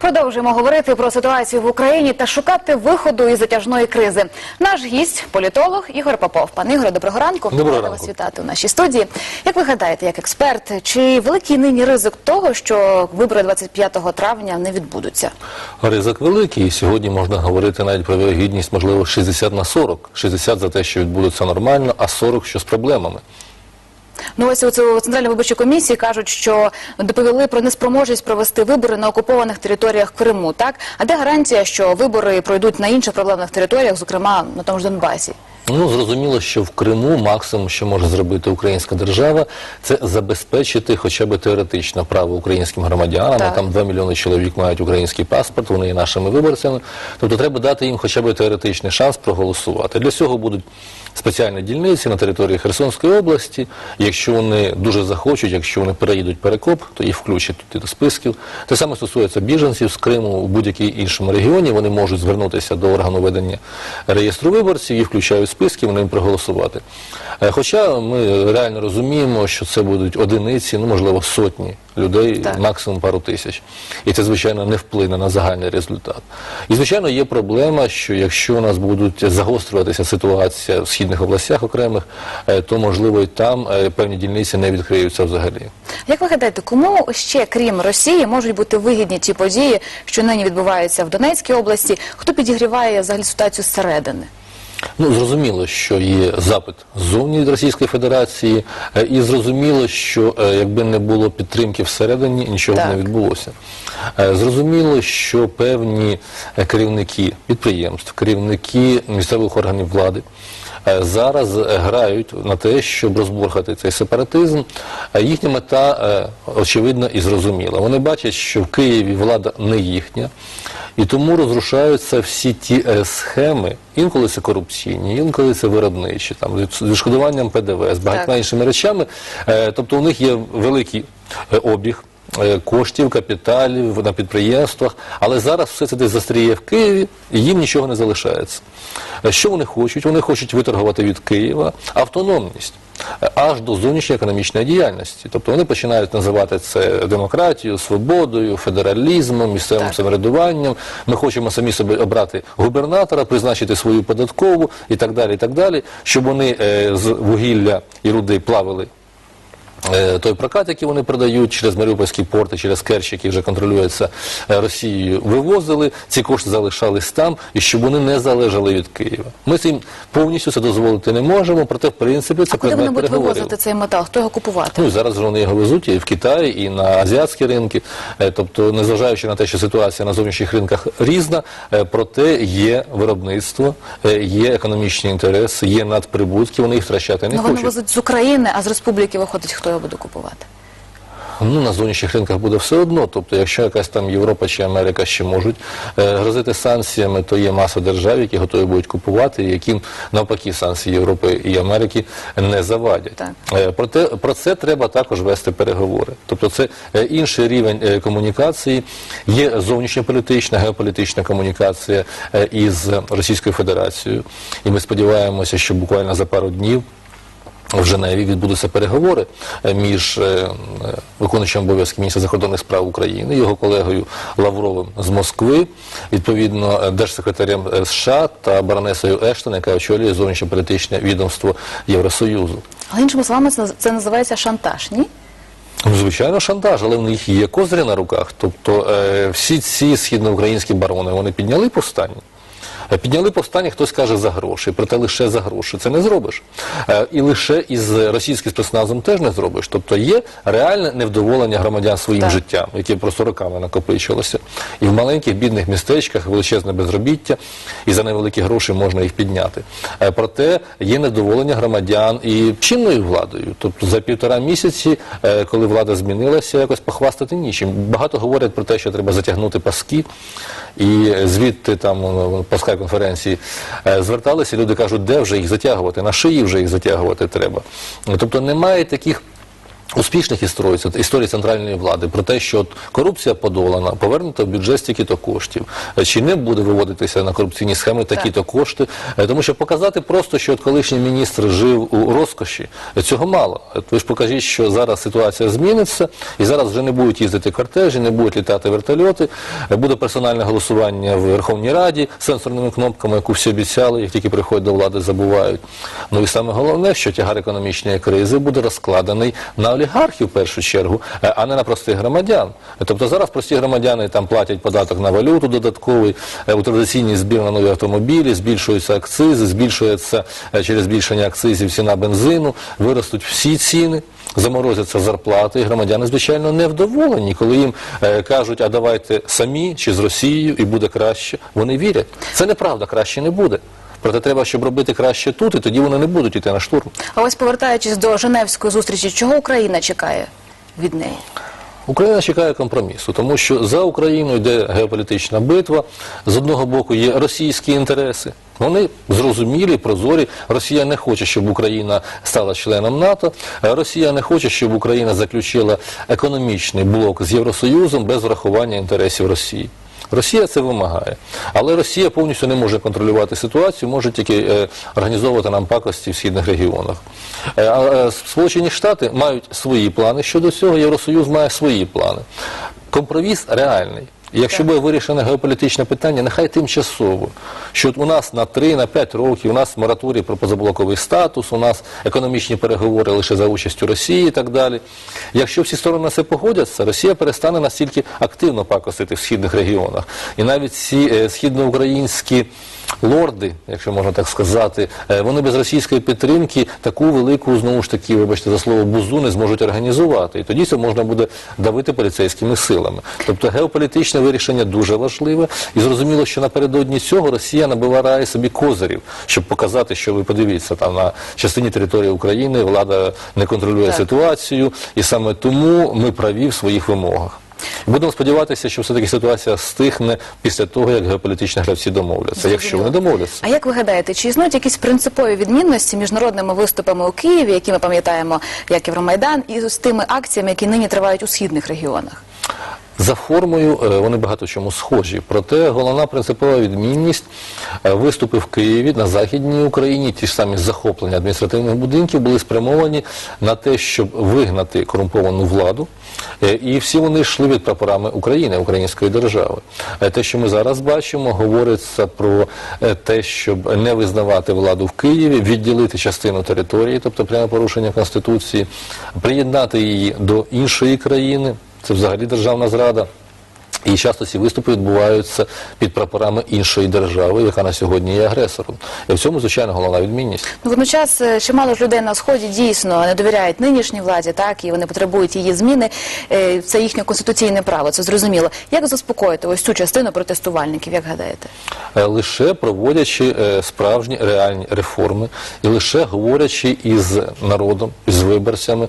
Продовжуємо говорити про ситуацію в Україні та шукати виходу із затяжної кризи. Наш гість політолог Ігор Попов. Пане Ігоре, доброго ранку. Доброго ранку. вас вітати у нашій студії. Як ви гадаєте, як експерт, чи великий нині ризик того, що вибори 25 травня не відбудуться? Ризик великий, і сьогодні можна говорити навіть про вигідність, можливо, 60 на 40. 60 за те, що відбудеться нормально, а 40 що з проблемами. Ну ось у центральній виборчій комісії кажуть, що доповіли про неспроможність провести вибори на окупованих територіях Криму. Так а де гарантія, що вибори пройдуть на інших проблемних територіях, зокрема на тому ж Донбасі? Ну, зрозуміло, що в Криму максимум, що може зробити українська держава, це забезпечити хоча б теоретично право українським громадянам. Так. Там 2 мільйони чоловік мають український паспорт, вони є нашими виборцями. Тобто треба дати їм хоча б теоретичний шанс проголосувати. Для цього будуть спеціальні дільниці на території Херсонської області. Якщо вони дуже захочуть, якщо вони переїдуть перекоп, то їх включать туди до списків. Те саме стосується біженців з Криму у будь-якій іншому регіоні. Вони можуть звернутися до органу ведення реєстру виборців, їх включають в списки, вони їм проголосувати. Е, Хоча ми реально розуміємо, що це будуть одиниці, ну можливо сотні людей, Так. максимум пару тисяч. І це, звичайно, не вплине на загальний результат. І, звичайно, є проблема, що якщо у нас будуть загострюватися ситуація в східних областях окремих, е, то можливо і там е, певні дільниці не відкриються взагалі. Як ви гадаєте, кому ще крім Росії можуть бути вигідні ті події, що нині відбуваються в Донецькій області? Хто підігріває взагалі ситуацію зсередини? Ну, зрозуміло, що є запит ззовні від Російської Федерації, е, і зрозуміло, що е, якби не було підтримки всередині, нічого Так. не відбулося. Е, Зрозуміло, що певні керівники підприємств, керівники місцевих органів влади зараз грають на те, щоб розбурхати цей сепаратизм. Їхня мета очевидна і зрозуміла. Вони бачать, що в Києві влада не їхня. І тому розрушаються всі ті е, схеми, інколи це корупційні, інколи це виробничі, там з відшкодуванням ПДВ, з багатьма іншими речами. Е, тобто у них є великий е, обіг. Коштів, капіталів на підприємствах, але зараз все це десь застріє в Києві, і їм нічого не залишається. Що вони хочуть? Вони хочуть виторгувати від Києва автономність аж до зовнішньої економічної діяльності. Тобто вони починають називати це демократією, свободою, федералізмом, місцевим Так. самоврядуванням. Ми хочемо самі собі обрати губернатора, призначити свою податкову і так далі, і так далі, щоб вони е, з вугілля і руди плавили той прокат, який вони продають через Маріупольські порти, через Керчь, який вже контролюється е, Росією, вивозили, ці кошти залишались там, і щоб вони не залежали від Києва. Ми цим повністю це дозволити не можемо, проте в принципі це А куди вони будуть вивозити цей метал? Хто його купувати? Ну і зараз вони його везуть і в Китай, і на азіатські ринки. Е, Тобто, незважаючи на те, що ситуація на зовнішніх ринках різна, е, проте є виробництво, е, є економічні інтереси, є надприбутки, вони їх втрачати не Ну, вони везуть з України, а з республіки виходить, хто його буде купувати? Ну, на зовнішніх ринках буде все одно. Тобто, якщо якась там Європа чи Америка ще можуть е, грозити санкціями, то є маса держав, які готові будуть купувати, яким навпаки санкції Європи і Америки не завадять. Так. Е, проте про це треба також вести переговори. Тобто, це е, інший рівень е, комунікації. Є зовнішньополітична, геополітична комунікація е, із Російською Федерацією. І ми сподіваємося, що буквально за пару днів. В Женеві відбудуться переговори е, між е, виконуючим обов'язки міністра закордонних справ України, його колегою Лавровим з Москви, відповідно е, держсекретарем США та баронесою Ештон, яка очолює зовнішньополітичне відомство Євросоюзу. Але іншими словами, це, називається шантаж, ні? Ну, Звичайно, шантаж, але в них є козирі на руках. Тобто всі ці східноукраїнські барони вони підняли повстання. Підняли повстання, хтось каже за гроші, проте лише за гроші це не зробиш. Е, І лише із російським спецназом теж не зробиш. Тобто є реальне невдоволення громадян своїм Так. життям, яке просто роками накопичилося. І в маленьких бідних містечках величезне безробіття, і за невеликі гроші можна їх підняти. Е, Проте є невдоволення громадян і чинною владою. Тобто за півтора місяці, е, коли влада змінилася, якось похвастати нічим. Багато говорять про те, що треба затягнути паски, і звідти там ну, по скайп-конференції е, зверталися, люди кажуть, де вже їх затягувати, на шиї вже їх затягувати треба. Тобто немає таких Успішних історій, це історії центральної влади про те, що от корупція подолана, повернуто в бюджет стільки-то коштів, чи не буде виводитися на корупційні схеми такі-то кошти, Е, тому що показати просто, що от колишній міністр жив у розкоші, е, цього мало. Ви ж покажіть, що зараз ситуація зміниться, і зараз вже не будуть їздити кортежі, не будуть літати вертольоти, е, буде персональне голосування в Верховній Раді сенсорними кнопками, яку всі обіцяли, як тільки приходять до влади, забувають. Ну і саме головне, що тягар економічної кризи буде розкладений на олігархів в першу чергу, е, а не на простих громадян. Тобто зараз прості громадяни там платять податок на валюту додатковий, е, утилізаційний збір на нові автомобілі, збільшуються акцизи, збільшується е, через збільшення акцизів ціна бензину, виростуть всі ціни. Заморозяться зарплати, і громадяни, звичайно, невдоволені, коли їм кажуть, а давайте самі чи з Росією і буде краще. Вони вірять. Це неправда, краще не буде. Проте треба, щоб робити краще тут, і тоді вони не будуть йти на штурм. А ось повертаючись до Женевської зустрічі, чого Україна чекає від неї? Україна чекає компромісу, тому що за Україною йде геополітична битва. З одного боку є російські інтереси. Вони зрозумілі, прозорі. Росія не хоче, щоб Україна стала членом НАТО. Росія не хоче, щоб Україна заключила економічний блок з Євросоюзом без врахування інтересів Росії. Росія це вимагає, але Росія повністю не може контролювати ситуацію, може тільки е, організовувати нам пакості в східних регіонах. Е, е, Сполучені Штати мають свої плани щодо цього, Євросоюз має свої плани. Компроміс реальний. Якщо буде вирішено геополітичне питання, нехай тимчасово, що у нас на 3 на 5 років, у нас мораторій про позаблоковий статус, у нас економічні переговори лише за участю Росії і так далі. Якщо всі сторони на це погодяться, Росія перестане настільки активно пакосити в східних регіонах. І навіть ці е, східноукраїнські лорди, якщо можна так сказати, е, вони без російської підтримки таку велику, знову ж таки, вибачте за слово, бузу не зможуть організувати. І тоді це можна буде давити поліцейськими силами. Тобто геополітичне вирішення дуже важливе. І зрозуміло, що напередодні цього Росія набиває собі козирів, щоб показати, що ви подивіться, там на частині території України влада не контролює Так. ситуацію, і саме тому ми праві в своїх вимогах. Будемо сподіватися, що все-таки ситуація стихне після того, як геополітичні гравці домовляться. Якщо вони домовляться. А як ви гадаєте, чи існують якісь принципові відмінності між народними виступами у Києві, які ми пам'ятаємо, як Євромайдан, і з тими акціями, які нині тривають у східних регіонах? За формою е, вони багато чому схожі. Проте головна принципова відмінність е, виступи в Києві на Західній Україні, ті ж самі захоплення адміністративних будинків були спрямовані на те, щоб вигнати корумповану владу. Е, І всі вони йшли від прапорами України, української держави. Те, що ми зараз бачимо, говориться про те, щоб не визнавати владу в Києві, відділити частину території, тобто пряме порушення Конституції, приєднати її до іншої країни. Це взагалі державна зрада. І часто ці виступи відбуваються під прапорами іншої держави, яка на сьогодні є агресором. І в цьому, звичайно, головна відмінність. Ну, водночас е, чимало ж людей на сході дійсно не довіряють нинішній владі, так і вони потребують її зміни. Е, Це їхнє конституційне право, це зрозуміло. Як заспокоїти ось цю частину протестувальників? Як гадаєте? Е, лише проводячи справжні реальні реформи і лише говорячи із народом, із виборцями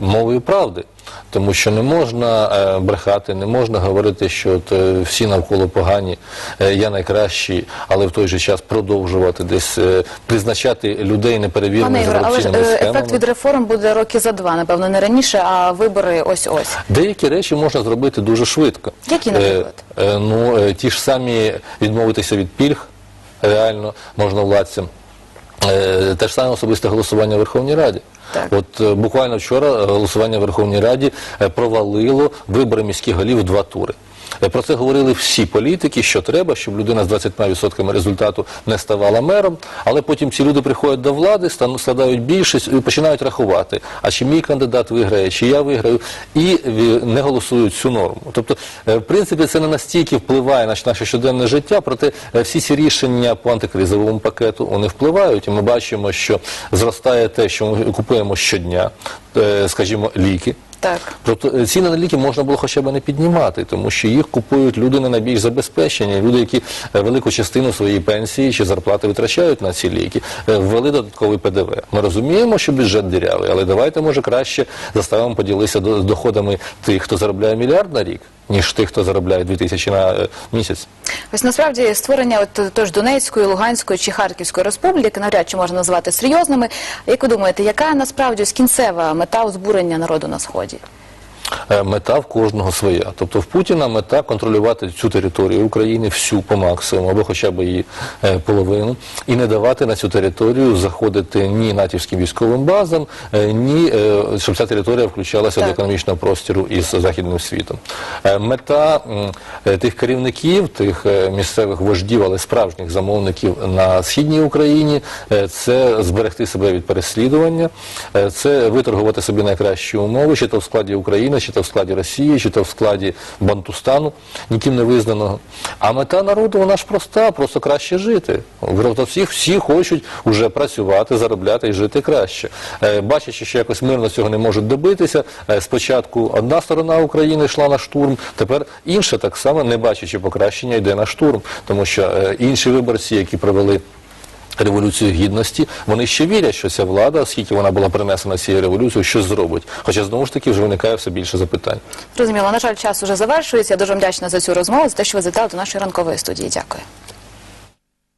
мовою правди. Тому що не можна е, брехати, не можна говорити, що от, е, всі навколо погані, е, я найкращий, але в той же час продовжувати десь призначати людей неперевіреними Ігоре, але ж корупційними схемами. ефект від реформ буде роки за два, напевно, не раніше, а вибори ось-ось. Деякі речі можна зробити дуже швидко. Які, наприклад? Е, е, ну, ті ж самі відмовитися від пільг, реально можна владцям. Е, те ж саме особисте голосування в Верховній Раді. Так. От е, буквально вчора е, голосування в Верховній Раді провалило вибори міських голів в два тури. Е, Про це говорили всі політики, що треба, щоб людина з 20% результату не ставала мером, але потім ці люди приходять до влади, складають більшість і починають рахувати, а чи мій кандидат виграє, чи я виграю, і не голосують цю норму. Тобто, е, в принципі, це не настільки впливає на наше щоденне життя, проте е, всі ці рішення по антикризовому пакету вони впливають, і ми бачимо, що зростає те, що ми купуємо щодня, скажімо, ліки. Так. Тобто е, ціни на ліки можна було хоча б не піднімати, тому що їх купують люди не найбільш забезпечені, люди, які е, велику частину своєї пенсії чи зарплати витрачають на ці ліки, Е, ввели додатковий ПДВ. Ми розуміємо, що бюджет дірявий, але давайте може краще заставимо поділитися доходами тих, хто заробляє мільярд на рік. ніж тих, хто заробляє 2 тисячі на місяць. Ось насправді створення от тож Донецької, Луганської чи Харківської республіки навряд чи можна назвати серйозними. Як ви думаєте, яка насправді ось кінцева мета озбурення народу на сході? Е, Мета в кожного своя. Тобто в Путіна мета контролювати цю територію України всю по максимуму, або хоча б її е, половину, і не давати на цю територію заходити ні натівським військовим базам, е, ні щоб ця територія включалася Так. до економічного простіру із західним світом. Мета тих керівників, тих місцевих вождів, але справжніх замовників на східній Україні це зберегти себе від переслідування, це виторгувати собі найкращі умови, чи то в складі України, чи то в складі Росії, чи то в складі Бантустану, ніким не визнаного. А мета народу вона ж проста, просто краще жити. Тобто всі, всі хочуть вже працювати, заробляти і жити краще. Е, Бачачи, що якось мирно цього не можуть добитися, е, спочатку одна сторона України йшла на штурм, тепер інша так само, не бачачи покращення, йде на штурм, тому що е, інші виборці, які провели Революцію гідності, вони ще вірять, що ця влада, оскільки вона була принесена цією революцією, що зробить. Хоча знову ж таки вже виникає все більше запитань. Розуміло, на жаль, час уже завершується. Я дуже вдячна за цю розмову, за те, що ви завітали до нашої ранкової студії. Дякую.